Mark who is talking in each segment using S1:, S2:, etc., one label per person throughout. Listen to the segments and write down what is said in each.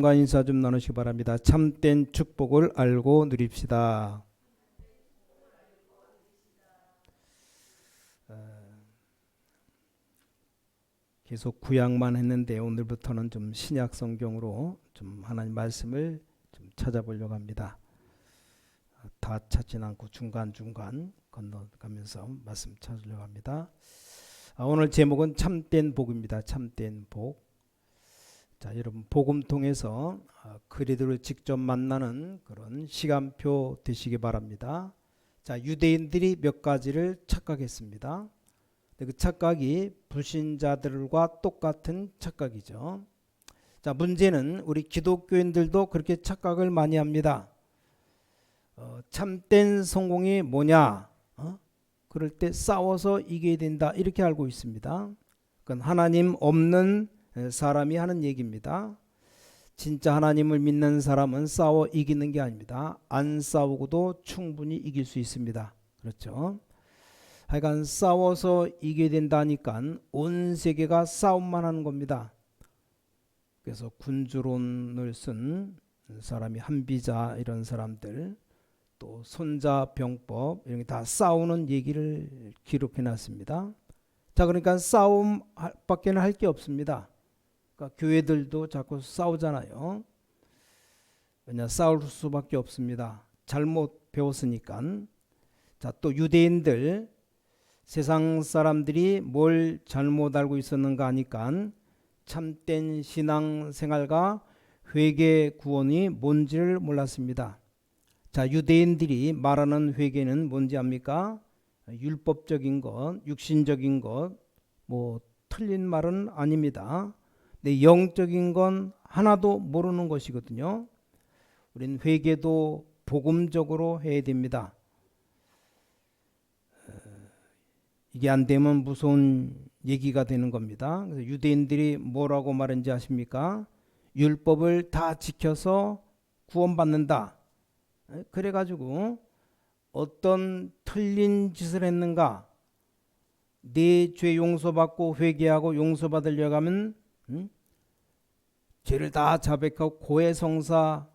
S1: 과 인사 좀 나누시기 바랍니다. 참된 축복을 알고 누립시다. 어, 계속 구약만 했는데 오늘부터는 좀 신약 성경으로 좀 하나님 말씀을 좀 찾아보려고 합니다. 다 찾진 않고 중간 중간 건너가면서 말씀 찾으려고 합니다. 아, 오늘 제목은 참된 복입니다. 참된 복. 자, 여러분 복음 통해서 아, 그리스도를 직접 만나는 그런 시간표 되시기 바랍니다. 자, 유대인들이 몇 가지를 착각했습니다. 그 착각이 불신자들과 똑같은 착각이죠. 자, 문제는 우리 기독교인들도 그렇게 착각을 많이 합니다. 어, 참된 성공이 뭐냐? 어? 그럴 때 싸워서 이겨야 된다 이렇게 알고 있습니다. 그건 하나님 없는 사람이 하는 얘기입니다. 진짜 하나님을 믿는 사람은 싸워 이기는 게 아닙니다. 안 싸우고도 충분히 이길 수 있습니다. 그렇죠? 하여간 싸워서 이겨야 된다니까 온 세계가 싸움만 하는 겁니다. 그래서 군주론을 쓴 사람이 한비자 이런 사람들 또 손자병법 이런 게 다 싸우는 얘기를 기록해 놨습니다. 자 그러니까 싸움밖에는 할 게 없습니다. 그러니까 교회들도 자꾸 싸우잖아요. 왜냐 싸울 수밖에 없습니다. 잘못 배웠으니까. 자 또 유대인들 세상 사람들이 뭘 잘못 알고 있었는가 하니까 참된 신앙 생활과 회개 구원이 뭔지를 몰랐습니다. 자, 유대인들이 말하는 회개는 뭔지 압니까? 율법적인 것, 육신적인 것, 뭐 틀린 말은 아닙니다. 근데 영적인 건 하나도 모르는 것이거든요. 우리는 회개도 복음적으로 해야 됩니다. 어, 이게 안 되면 무서운 얘기가 되는 겁니다. 그래서 유대인들이 뭐라고 말했는지 아십니까? 율법을 다 지켜서 구원받는다. 그래가지고 어떤 틀린 짓을 했는가? 내 죄 용서받고 회개하고 용서받으려고 하면 응? 죄를 다 자백하고 고해성사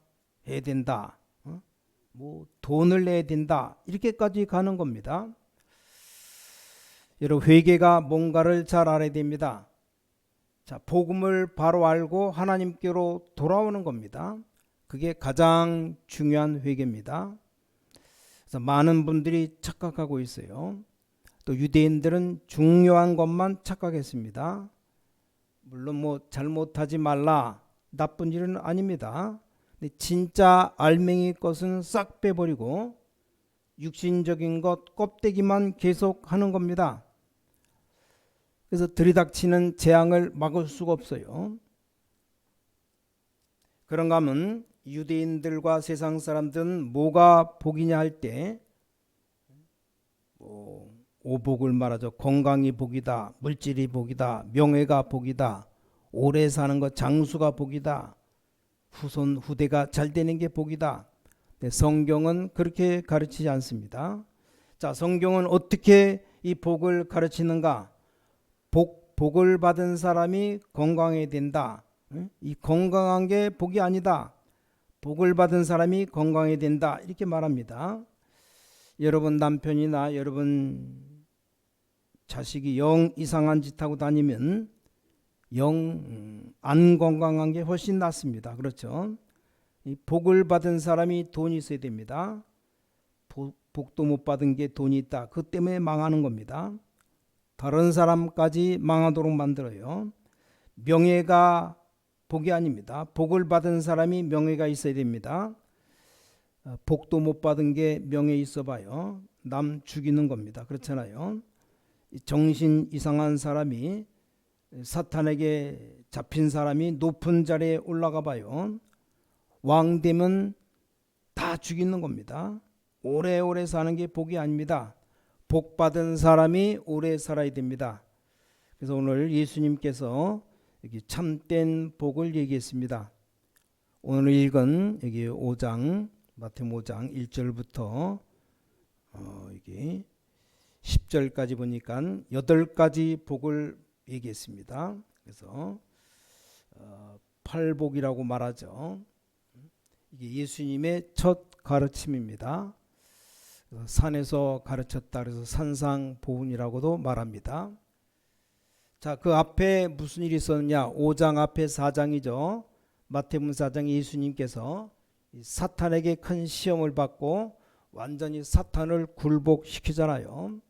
S1: 해야 된다. 어? 뭐 돈을 내야 된다. 이렇게까지 가는 겁니다. 여러분 회개가 뭔가를 잘 알아야 됩니다. 자, 복음을 바로 알고 하나님께로 돌아오는 겁니다. 그게 가장 중요한 회개입니다. 그래서 많은 분들이 착각하고 있어요. 또 유대인들은 중요한 것만 착각했습니다. 물론 뭐 잘못하지 말라 나쁜 일은 아닙니다. 근데 진짜 알맹이 것은 싹 빼버리고 육신적인 것 껍데기만 계속 하는 겁니다. 그래서 들이닥치는 재앙을 막을 수가 없어요. 그런가 하면 유대인들과 세상 사람들은 뭐가 복이냐 할 때 뭐 오복을 말하죠. 건강이 복이다. 물질이 복이다. 명예가 복이다. 오래 사는 것 장수가 복이다. 후손 후대가 잘 되는 게 복이다. 네, 성경은 그렇게 가르치지 않습니다. 자, 성경은 어떻게 이 복을 가르치는가? 복 복을 받은 사람이 건강해야 된다. 이 건강한 게 복이 아니다. 복을 받은 사람이 건강해야 된다. 이렇게 말합니다. 여러분 남편이나 여러분 자식이 영 이상한 짓 하고 다니면 영 안 건강한 게 훨씬 낫습니다. 그렇죠? 이 복을 받은 사람이 돈이 있어야 됩니다. 복도 못 받은 게 돈이 있다. 그 때문에 망하는 겁니다. 다른 사람까지 망하도록 만들어요. 명예가 복이 아닙니다. 복을 받은 사람이 명예가 있어야 됩니다. 어, 복도 못 받은 게 명예 있어 봐요. 남 죽이는 겁니다. 그렇잖아요. 정신 이상한 사람이 사탄에게 잡힌 사람이 높은 자리에 올라가 봐요. 왕 되면 다 죽이는 겁니다. 오래오래 사는 게 복이 아닙니다. 복 받은 사람이 오래 살아야 됩니다. 그래서 오늘 예수님께서 여기 참된 복을 얘기했습니다. 오늘 읽은 여기 5장 마태복음 5장 1절부터 어, 여기 10절까지 보니까 8가지 복을 얘기했습니다. 그래서 어, 팔복이라고 말하죠. 이게 예수님의 첫 가르침입니다. 어, 산에서 가르쳤다 그래서 산상보훈이라고도 말합니다. 자, 그 앞에 무슨 일이 있었느냐? 5장 앞에 4장이죠. 마태복음 4장 예수님께서 이 사탄에게 큰 시험을 받고 완전히 사탄을 굴복시키잖아요.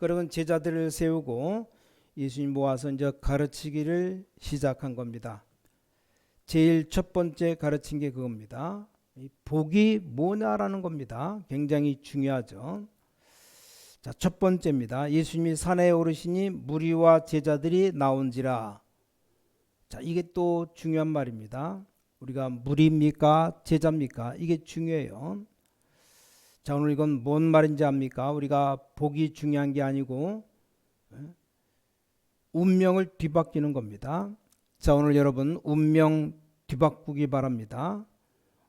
S1: 그러면 제자들을 세우고 예수님 모아서 이제 가르치기를 시작한 겁니다. 제일 첫 번째 가르친 게 그겁니다. 이 복이 뭐냐라는 겁니다. 굉장히 중요하죠. 자, 첫 번째입니다. 예수님이 산에 오르시니 무리와 제자들이 나온지라. 자, 이게 또 중요한 말입니다. 우리가 무리입니까? 제자입니까? 이게 중요해요. 자, 오늘 이건 뭔 말인지 압니까? 우리가 복이 중요한 게 아니고 예? 운명을 뒤바뀌는 겁니다. 자, 오늘 여러분 운명 뒤바꾸기 바랍니다.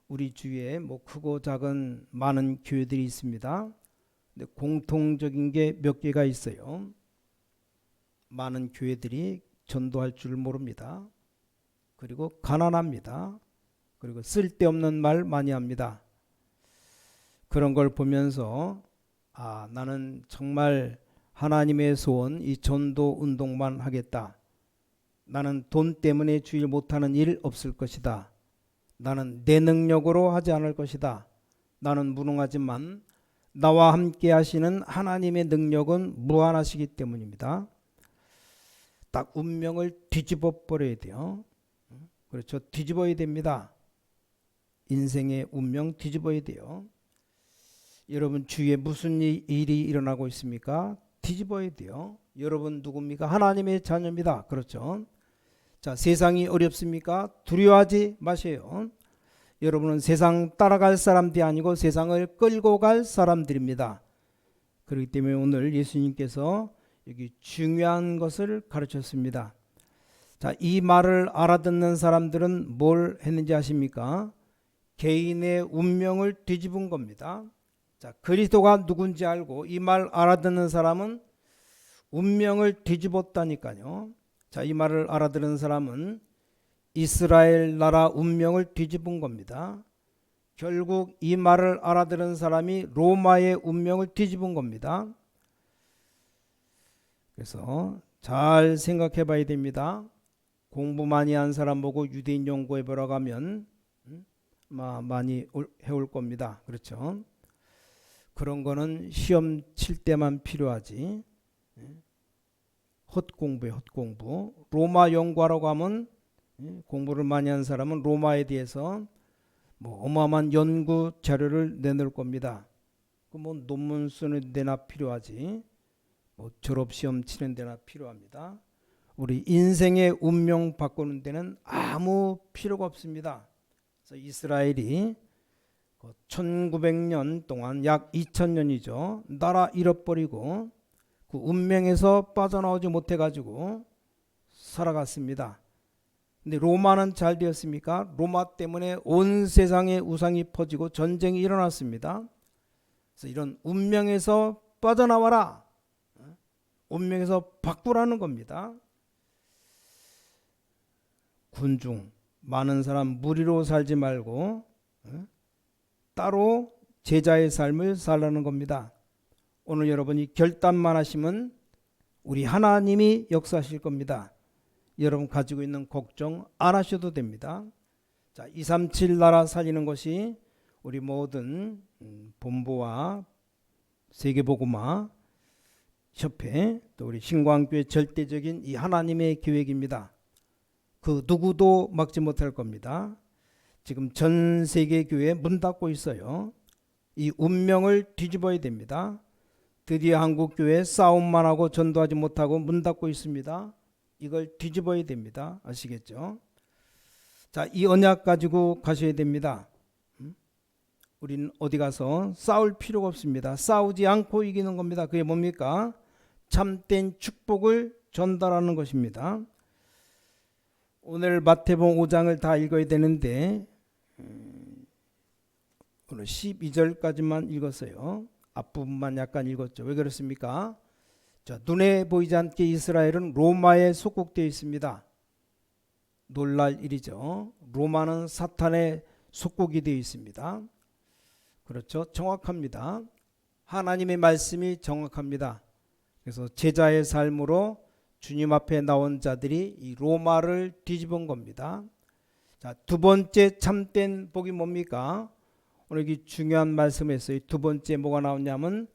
S1: 우리 주위에 뭐 크고 작은 많은 교회들이 있습니다. 근데 공통적인 게 몇 개가 있어요. 많은 교회들이 전도할 줄 모릅니다. 그리고 가난합니다. 그리고 쓸데없는 말 많이 합니다. 그런 걸 보면서 아, 나는 정말 하나님의 소원 이 전도 운동만 하겠다. 나는 돈 때문에 주일 못하는 일 없을 것이다. 나는 내 능력으로 하지 않을 것이다. 나는 무능하지만 나와 함께 하시는 하나님의 능력은 무한하시기 때문입니다. 딱 운명을 뒤집어 버려야 돼요. 그렇죠. 뒤집어야 됩니다. 인생의 운명 뒤집어야 돼요. 여러분 주위에 무슨 일- 일이 일어나고 있습니까? 뒤집어야 돼요. 여러분 누굽니까? 하나님의 자녀입니다. 그렇죠. 자, 세상이 어렵습니까? 두려워하지 마세요. 여러분은 세상 따라갈 사람들이 아니고 세상을 끌고 갈 사람들입니다. 그렇기 때문에 오늘 예수님께서 여기 중요한 것을 가르쳤습니다. 자, 이 말을 알아듣는 사람들은 뭘 했는지 아십니까? 개인의 운명을 뒤집은 겁니다. 자, 그리스도가 누군지 알고 이 말 알아듣는 사람은 운명을 뒤집었다니까요. 자, 이 말을 알아들은 사람은 이스라엘 나라 운명을 뒤집은 겁니다. 결국 이 말을 알아들은 사람이 로마의 운명을 뒤집은 겁니다. 그래서 잘 생각해 봐야 됩니다. 공부 많이 한 사람 보고 유대인 연구해 보러 가면 음, 마- 많이 올- 해올 겁니다. 그렇죠? 그런 거는 시험 칠 때만 필요하지. 예. 헛공부에 헛공부. 로마 연구하러 가면 예, 공부를 많이 한 사람은 로마에 대해서 뭐 어마어마한 연구 자료를 내놓을 겁니다. 그뭐 논문 쓰는 데나 필요하지. 뭐 졸업 시험 치는 데나 필요합니다. 우리 인생의 운명 바꾸는 데는 아무 필요가 없습니다. 그래서 이스라엘이 1900년 동안 약 2000년이죠. 나라 잃어버리고 그 운명에서 빠져나오지 못해 가지고 살아갔습니다. 근데 로마는 잘 되었습니까? 로마 때문에 온 세상에 우상이 퍼지고 전쟁이 일어났습니다. 그래서 이런 운명에서 빠져나와라. 어? 운명에서 바꾸라는 겁니다. 군중 많은 사람 무리로 살지 말고 어? 따로 제자의 삶을 살라는 겁니다. 오늘 여러분이 결단만 하시면 우리 하나님이 역사하실 겁니다. 여러분 가지고 있는 걱정 안 하셔도 됩니다. 자, 237 나라 살리는 것이 우리 모든 음, 본부와 세계복음화 협회 또 우리 신광교회 절대적인 이 하나님의 계획입니다. 그 누구도 막지 못할 겁니다. 지금 전 세계 교회 문 닫고 있어요. 이 운명을 뒤집어야 됩니다. 드디어 한국 교회 싸움만 하고 전도하지 못하고 문 닫고 있습니다. 이걸 뒤집어야 됩니다. 아시겠죠? 자, 이 언약 가지고 가셔야 됩니다. 음? 우리는 어디 가서 싸울 필요가 없습니다. 싸우지 않고 이기는 겁니다. 그게 뭡니까? 참된 축복을 전달하는 것입니다. 오늘 마태복음 5장을 다 읽어야 되는데 음, 오늘 12절까지만 읽었어요. 앞부분만 약간 읽었죠. 왜 그렇습니까? 자, 눈에 보이지 않게 이스라엘은 로마에 속국되어 있습니다. 놀랄 일이죠. 로마는 사탄의 속국이 되어 있습니다. 그렇죠. 정확합니다. 하나님의 말씀이 정확합니다. 그래서 제자의 삶으로 주님 앞에 나온 자들이 이 로마를 뒤집은 겁니다. 자, 두 번째 참된 복이 뭡니까? 오늘 이 중요한 말씀에서 두 번째 뭐가 나오냐면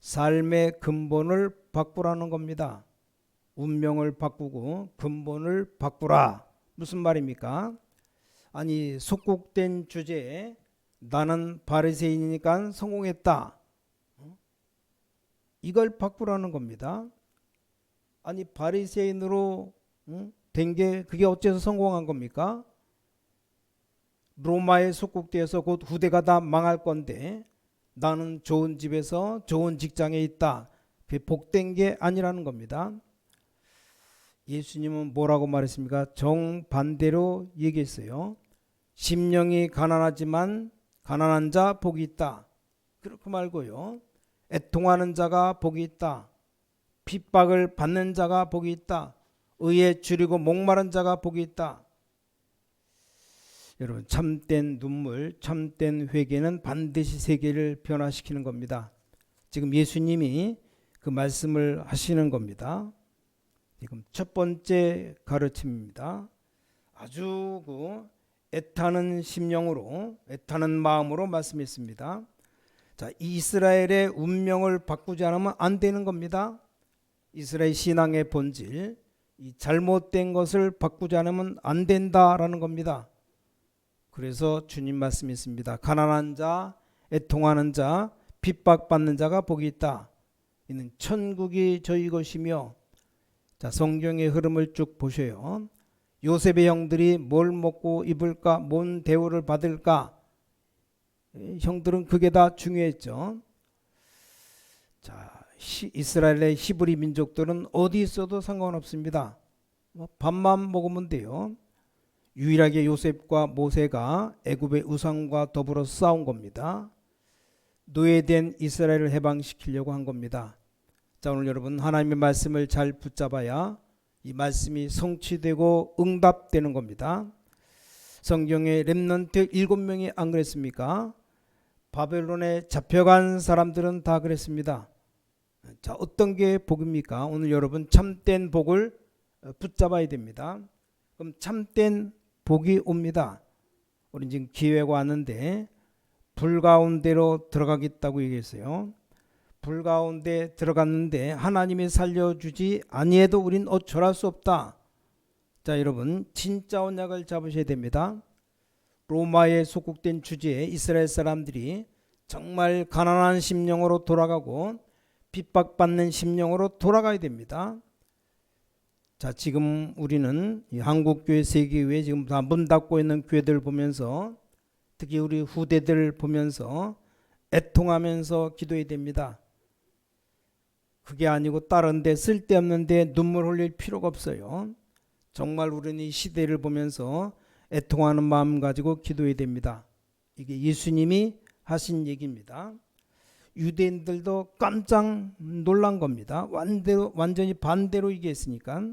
S1: 삶의 근본을 바꾸라는 겁니다. 운명을 바꾸고 근본을 바꾸라. 무슨 말입니까? 아니 속국된 주제에 나는 바리새인이니까 성공했다. 어? 이걸 바꾸라는 겁니다. 아니 바리새인으로 된게 그게 어째서 성공한 겁니까? 로마에 속국되어서 곧 후대가 다 망할 건데 나는 좋은 집에서 좋은 직장에 있다. 복된 게 아니라는 겁니다. 예수님은 뭐라고 말했습니까? 정반대로 얘기했어요. 심령이 가난하지만 가난한 자 복이 있다. 그렇게 말고요. 애통하는 자가 복이 있다. 핍박을 받는 자가 복이 있다. 의에 줄이고 목마른 자가 복이 있다. 여러분 참된 눈물, 참된 회개는 반드시 세계를 변화시키는 겁니다. 지금 예수님이 그 말씀을 하시는 겁니다. 지금 첫 번째 가르침입니다. 아주 그 애타는 심령으로 애타는 마음으로 말씀했습니다. 자, 이스라엘의 운명을 바꾸지 않으면 안 되는 겁니다. 이스라엘 신앙의 본질, 이 잘못된 것을 바꾸지 않으면 안 된다라는 겁니다. 그래서 주님 말씀이 있습니다. 가난한 자, 애통하는 자, 핍박받는 자가 복이 있다. 이는 천국이 저희 것이며 자, 성경의 흐름을 쭉 보셔요. 요셉의 형들이 뭘 먹고 입을까, 뭔 대우를 받을까? 에, 형들은 그게 다 중요했죠. 자, 시, 이스라엘의 히브리 민족들은 어디 있어도 상관없습니다. 뭐 밥만 먹으면 돼요. 유일하게 요셉과 모세가 애굽의 우상과 더불어 싸운 겁니다. 노예된 이스라엘을 해방시키려고 한 겁니다. 자, 오늘 여러분 하나님의 말씀을 잘 붙잡아야 이 말씀이 성취되고 응답되는 겁니다. 성경에 렘넌트 일곱 명이 안 그랬습니까? 바벨론에 잡혀간 사람들은 다 그랬습니다. 자, 어떤 게 복입니까? 오늘 여러분 참된 복을 어, 붙잡아야 됩니다. 그럼 참된 복이 옵니다. 우리 지금 기회가 왔는데 불 가운데로 들어가겠다고 얘기했어요. 불 가운데 들어갔는데 하나님이 살려주지 아니해도 우린 어쩔 수 없다. 자 여러분 진짜 언약을 잡으셔야 됩니다. 로마에 속국된 주제에 이스라엘 사람들이 정말 가난한 심령으로 돌아가고 핍박받는 심령으로 돌아가야 됩니다. 자, 지금 우리는 이 한국교회 세계교회 지금 다 문 닫고 있는 교회들 보면서 특히 우리 후대들 보면서 애통하면서 기도해야 됩니다. 그게 아니고 다른 데 쓸데없는 데 눈물 흘릴 필요가 없어요. 정말 우리는 이 시대를 보면서 애통하는 마음 가지고 기도해야 됩니다. 이게 예수님이 하신 얘기입니다. 유대인들도 깜짝 놀란 겁니다. 완대로, 완전히 반대로 얘기했으니까.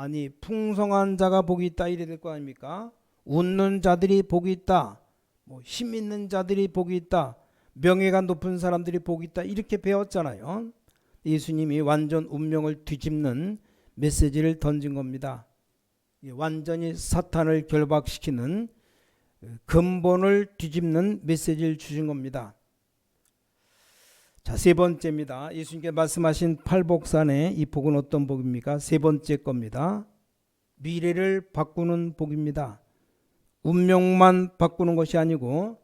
S1: 아니 풍성한 자가 복이 있다 이래 될 거 아닙니까? 웃는 자들이 복이 있다. 뭐 힘 있는 자들이 복이 있다. 명예가 높은 사람들이 복이 있다. 이렇게 배웠잖아요. 예수님이 완전 운명을 뒤집는 메시지를 던진 겁니다. 완전히 사탄을 결박시키는 근본을 뒤집는 메시지를 주신 겁니다. 자, 세 번째입니다. 예수님께 말씀하신 팔복산의 이 복은 어떤 복입니까? 세 번째 겁니다. 미래를 바꾸는 복입니다. 운명만 바꾸는 것이 아니고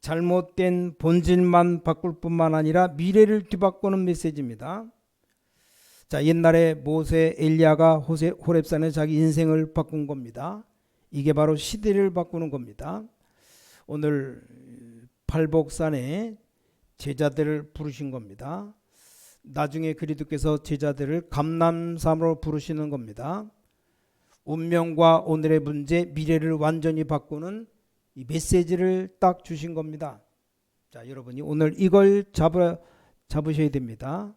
S1: 잘못된 본질만 바꿀 뿐만 아니라 미래를 뒤바꾸는 메시지입니다. 자, 옛날에 모세 엘리야가 호세, 호렙산에 자기 인생을 바꾼 겁니다. 이게 바로 시대를 바꾸는 겁니다. 오늘 팔복산에 제자들을 부르신 겁니다. 나중에 그리스도께서 제자들을 감남삼으로 부르시는 겁니다. 운명과 오늘의 문제, 미래를 완전히 바꾸는 이 메시지를 딱 주신 겁니다. 자, 여러분이 오늘 이걸 잡아 잡으셔야 됩니다.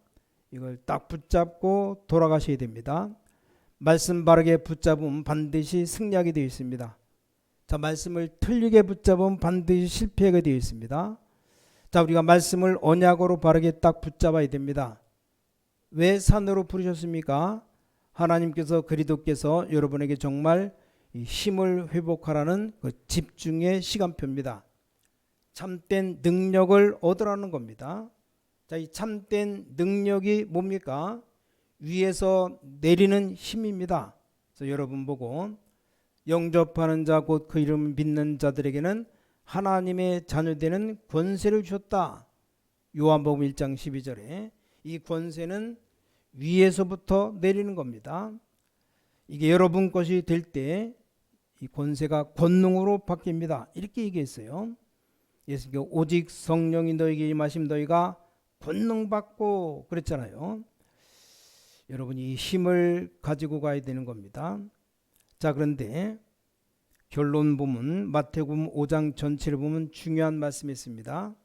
S1: 이걸 딱 붙잡고 돌아가셔야 됩니다. 말씀 바르게 붙잡으면 반드시 승리하게 되어 있습니다. 자, 말씀을 틀리게 붙잡으면 반드시 실패하게 되어 있습니다. 자, 우리가 말씀을 언약으로 바르게 딱 붙잡아야 됩니다. 왜 산으로 부르셨습니까? 하나님께서 그리도께서 여러분에게 정말 이 힘을 회복하라는 그 집중의 시간표입니다. 참된 능력을 얻으라는 겁니다. 자, 이 참된 능력이 뭡니까? 위에서 내리는 힘입니다. 그래서 여러분 보고 영접하는 자 곧 그 이름을 믿는 자들에게는 하나님의 자녀되는 권세를 주셨다. 요한복음 1장 12절에 이 권세는 위에서부터 내리는 겁니다. 이게 여러분 것이 될 때 이 권세가 권능으로 바뀝니다. 이렇게 얘기했어요. 예수님께 오직 성령이 너에게 임하심 너희가 권능 받고 그랬잖아요. 여러분이 이 힘을 가지고 가야 되는 겁니다. 자, 그런데 결론 보면 마태복음 5장 전체를 보면 중요한 말씀이 있습니다.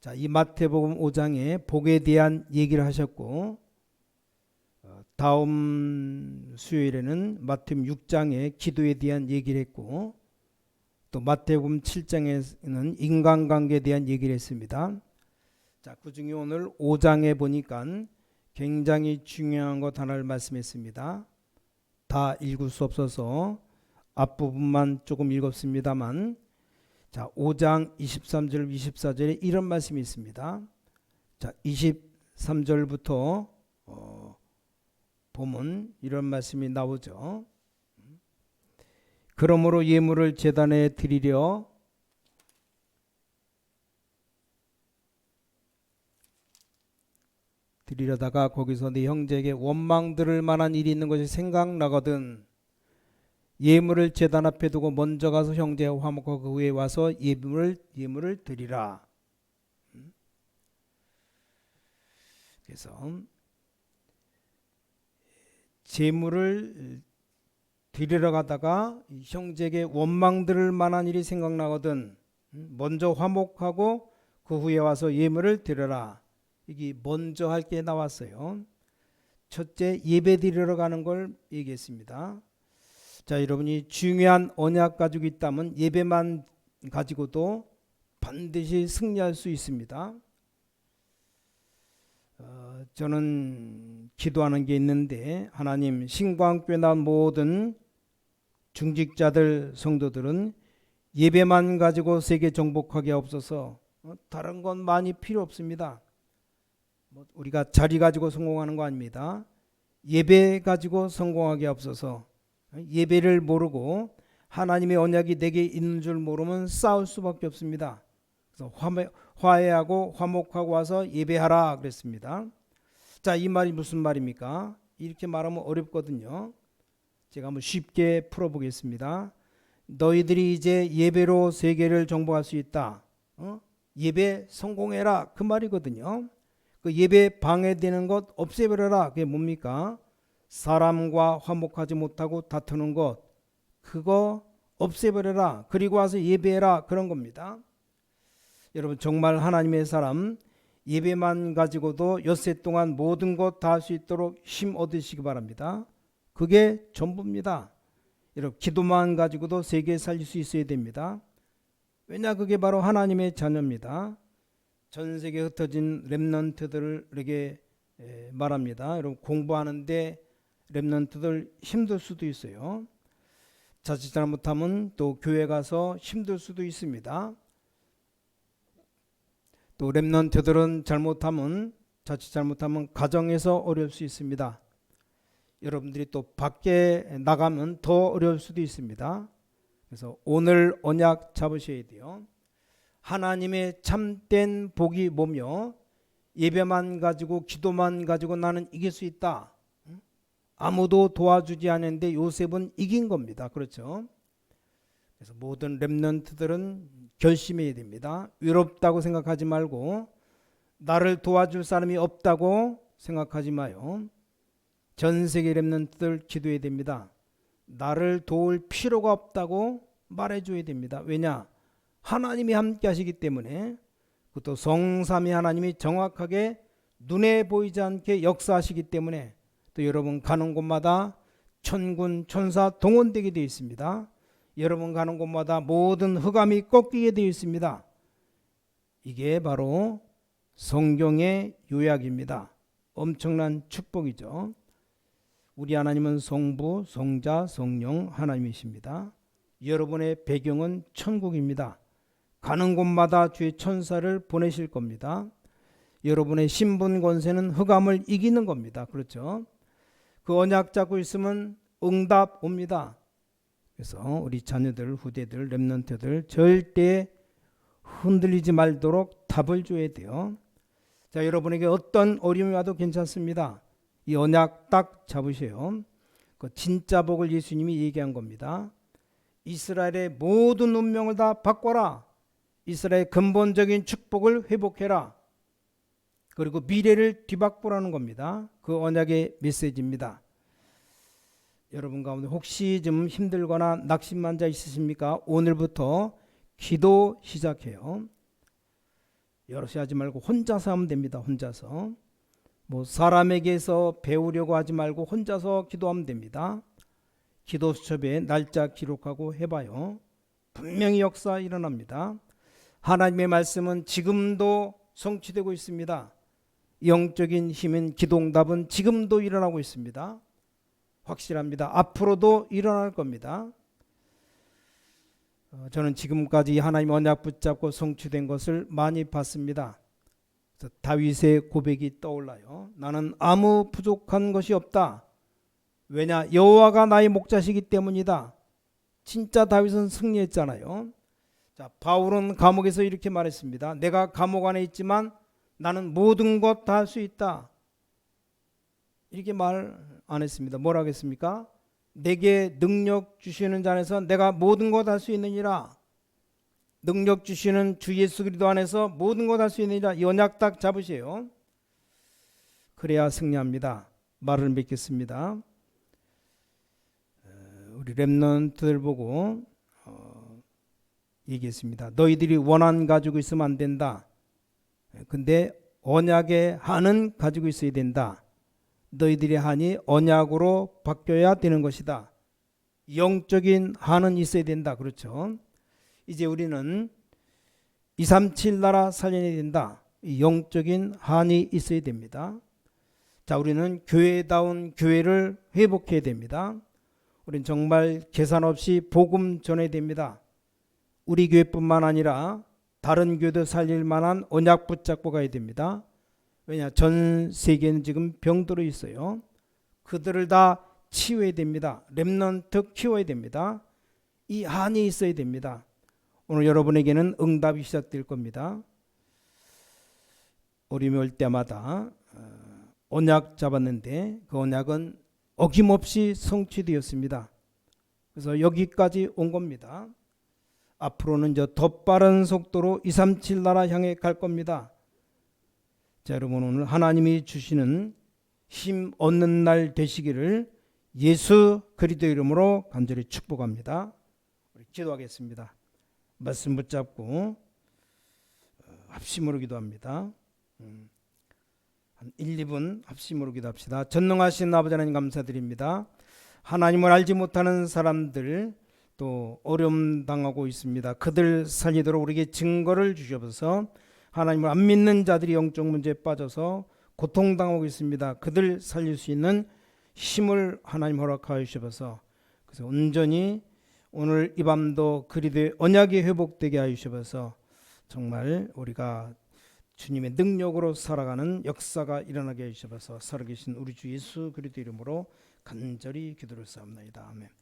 S1: 자, 이 마태복음 5장에 복에 대한 얘기를 하셨고 어, 다음 수요일에는 마태복음 6장에 기도에 대한 얘기를 했고 또 마태복음 7장에는 인간관계에 대한 얘기를 했습니다. 자, 그 중에 오늘 5장에 보니까 굉장히 중요한 것 하나를 말씀했습니다. 다 읽을 수 없어서 앞부분만 조금 읽었습니다만 자, 5장 23절 24절에 이런 말씀이 있습니다. 자, 23절부터 어, 보면 이런 말씀이 나오죠. 그러므로 예물을 제단에 드리려 드리려다가 거기서 네 형제에게 원망 들을 만한 일이 있는 것이 생각나거든 예물을 제단 앞에 두고 먼저 가서 형제와 화목하고 그 후에 와서 예물을 예물을 드리라. 음? 그래서 제물을 드리러 가다가 형제에게 원망 들을 만한 일이 생각나거든 음? 먼저 화목하고 그 후에 와서 예물을 드려라. 이게 먼저 할 게 나왔어요. 첫째 예배 드리러 가는 걸 얘기했습니다. 자, 여러분이 중요한 언약 가지고 있다면 예배만 가지고도 반드시 승리할 수 있습니다. 어, 저는 기도하는 게 있는데 하나님 신광교회 나 모든 중직자들 성도들은 예배만 가지고 세계 정복하게 없어서 어, 다른 건 많이 필요 없습니다. 뭐 우리가 자리 가지고 성공하는 거 아닙니다. 예배 가지고 성공하게 없어서 예배를 모르고 하나님의 언약이 내게 있는 줄 모르면 싸울 수밖에 없습니다. 그래서 화해하고 화목하고 와서 예배하라 그랬습니다. 자, 이 말이 무슨 말입니까? 이렇게 말하면 어렵거든요. 제가 한번 쉽게 풀어보겠습니다. 너희들이 이제 예배로 세계를 정복할 수 있다. 어? 예배 성공해라 그 말이거든요. 그 예배 방해되는 것 없애버려라. 그게 뭡니까? 사람과 화목하지 못하고 다투는 것 그거 없애버려라. 그리고 와서 예배해라. 그런 겁니다. 여러분 정말 하나님의 사람 예배만 가지고도 엿새 동안 모든 것 다 할 수 있도록 힘 얻으시기 바랍니다. 그게 전부입니다. 여러분 기도만 가지고도 세계 살릴 수 있어야 됩니다. 왜냐 그게 바로 하나님의 자녀입니다. 전 세계에 흩어진 렘넌트들에게 말합니다. 여러분 공부하는데 렘넌트들 힘들 수도 있어요. 자칫 잘못하면 또 교회 가서 힘들 수도 있습니다. 또 렘넌트들은 잘못하면 자칫 잘못하면 가정에서 어려울 수 있습니다. 여러분들이 또 밖에 나가면 더 어려울 수도 있습니다. 그래서 오늘 언약 잡으셔야 돼요. 하나님의 참된 복이 뭐며 예배만 가지고 기도만 가지고 나는 이길 수 있다. 아무도 도와주지 않는데 요셉은 이긴 겁니다. 그렇죠? 그래서 모든 렘넌트들은 결심해야 됩니다. 외롭다고 생각하지 말고 나를 도와줄 사람이 없다고 생각하지 마요. 전 세계 렘넌트들 기도해야 됩니다. 나를 도울 필요가 없다고 말해줘야 됩니다. 왜냐? 하나님이 함께 하시기 때문에 그것도 성삼위 하나님이 정확하게 눈에 보이지 않게 역사하시기 때문에 또 여러분 가는 곳마다 천군 천사 동원되게 되어 있습니다. 여러분 가는 곳마다 모든 흑암이 꺾이게 되어 있습니다. 이게 바로 성경의 요약입니다. 엄청난 축복이죠. 우리 하나님은 성부, 성자, 성령 하나님이십니다. 여러분의 배경은 천국입니다. 가는 곳마다 주의 천사를 보내실 겁니다. 여러분의 신분 권세는 흑암을 이기는 겁니다. 그렇죠? 그 언약 잡고 있으면 응답 옵니다. 그래서 우리 자녀들, 후대들, 렘넌트들 절대 흔들리지 말도록 답을 줘야 돼요. 자, 여러분에게 어떤 어려움이 와도 괜찮습니다. 이 언약 딱 잡으세요. 그 진짜 복을 예수님이 얘기한 겁니다. 이스라엘의 모든 운명을 다 바꿔라. 이스라엘의 근본적인 축복을 회복해라. 그리고 미래를 뒤바꾸라는 겁니다. 그 언약의 메시지입니다. 여러분 가운데 혹시 좀 힘들거나 낙심한 자 있으십니까? 오늘부터 기도 시작해요. 여럿이 하지 말고 혼자서 하면 됩니다. 혼자서. 뭐 사람에게서 배우려고 하지 말고 혼자서 기도하면 됩니다. 기도 수첩에 날짜 기록하고 해봐요. 분명히 역사 일어납니다. 하나님의 말씀은 지금도 성취되고 있습니다. 영적인 힘인 기도응답은 지금도 일어나고 있습니다. 확실합니다. 앞으로도 일어날 겁니다. 어, 저는 지금까지 하나님 언약 붙잡고 성취된 것을 많이 봤습니다. 다윗의 고백이 떠올라요. 나는 아무 부족한 것이 없다. 왜냐 여호와가 나의 목자시기 때문이다. 진짜 다윗은 승리했잖아요. 자, 바울은 감옥에서 이렇게 말했습니다. 내가 감옥 안에 있지만 나는 모든 것 다 할 수 있다. 이렇게 말 안 했습니다. 뭐라 하겠습니까? 내게 능력 주시는 자 안에서 내가 모든 것 할 수 있느니라. 능력 주시는 주 예수 그리스도 안에서 모든 것 할 수 있느니라. 이 언약 딱 잡으세요. 그래야 승리합니다. 말을 믿겠습니다. 우리 렘넌트들 보고 어, 얘기했습니다. 너희들이 원한 가지고 있으면 안 된다. 근데 언약의 한은 가지고 있어야 된다. 너희들의 한이 언약으로 바뀌어야 되는 것이다. 영적인 한은 있어야 된다. 그렇죠? 이제 우리는 237 나라 살려야 된다. 영적인 한이 있어야 됩니다. 자, 우리는 교회다운 교회를 회복해야 됩니다. 우리는 정말 계산 없이 복음 전해야 됩니다. 우리 교회뿐만 아니라 다른 교회도 살릴 만한 언약 붙잡고 가야 됩니다. 왜냐 전 세계는 지금 병들어 있어요. 그들을 다 치워야 됩니다. 렘넌트 키워야 됩니다. 이 한이 있어야 됩니다. 오늘 여러분에게는 응답이 시작될 겁니다. 어려움이 올 때마다 어, 언약 잡았는데 그 언약은 어김없이 성취되었습니다. 그래서 여기까지 온 겁니다. 앞으로는 더 빠른 속도로 237 나라 향해 갈 겁니다. 자, 여러분 오늘 하나님이 주시는 힘 얻는 날 되시기를 예수 그리스도 이름으로 간절히 축복합니다. 우리 기도하겠습니다. 말씀 붙잡고 어, 합심으로 기도합니다. 음, 한 1, 2분 합심으로 기도합시다. 전능하신 아버지 하나님 감사드립니다. 하나님을 알지 못하는 사람들 또 어려움 당하고 있습니다. 그들 살리도록 우리에게 증거를 주셔서 하나님을 안 믿는 자들이 영적 문제에 빠져서 고통당하고 있습니다. 그들 살릴 수 있는 힘을 하나님 허락하여 주셔서 그래서 온전히 오늘 이 밤도 그리도의 언약이 회복되게 하여 주셔서 정말 우리가 주님의 능력으로 살아가는 역사가 일어나게 해 주셔서 살아계신 우리 주 예수 그리스도 이름으로 간절히 기도를 쌓옵나이다. 아멘.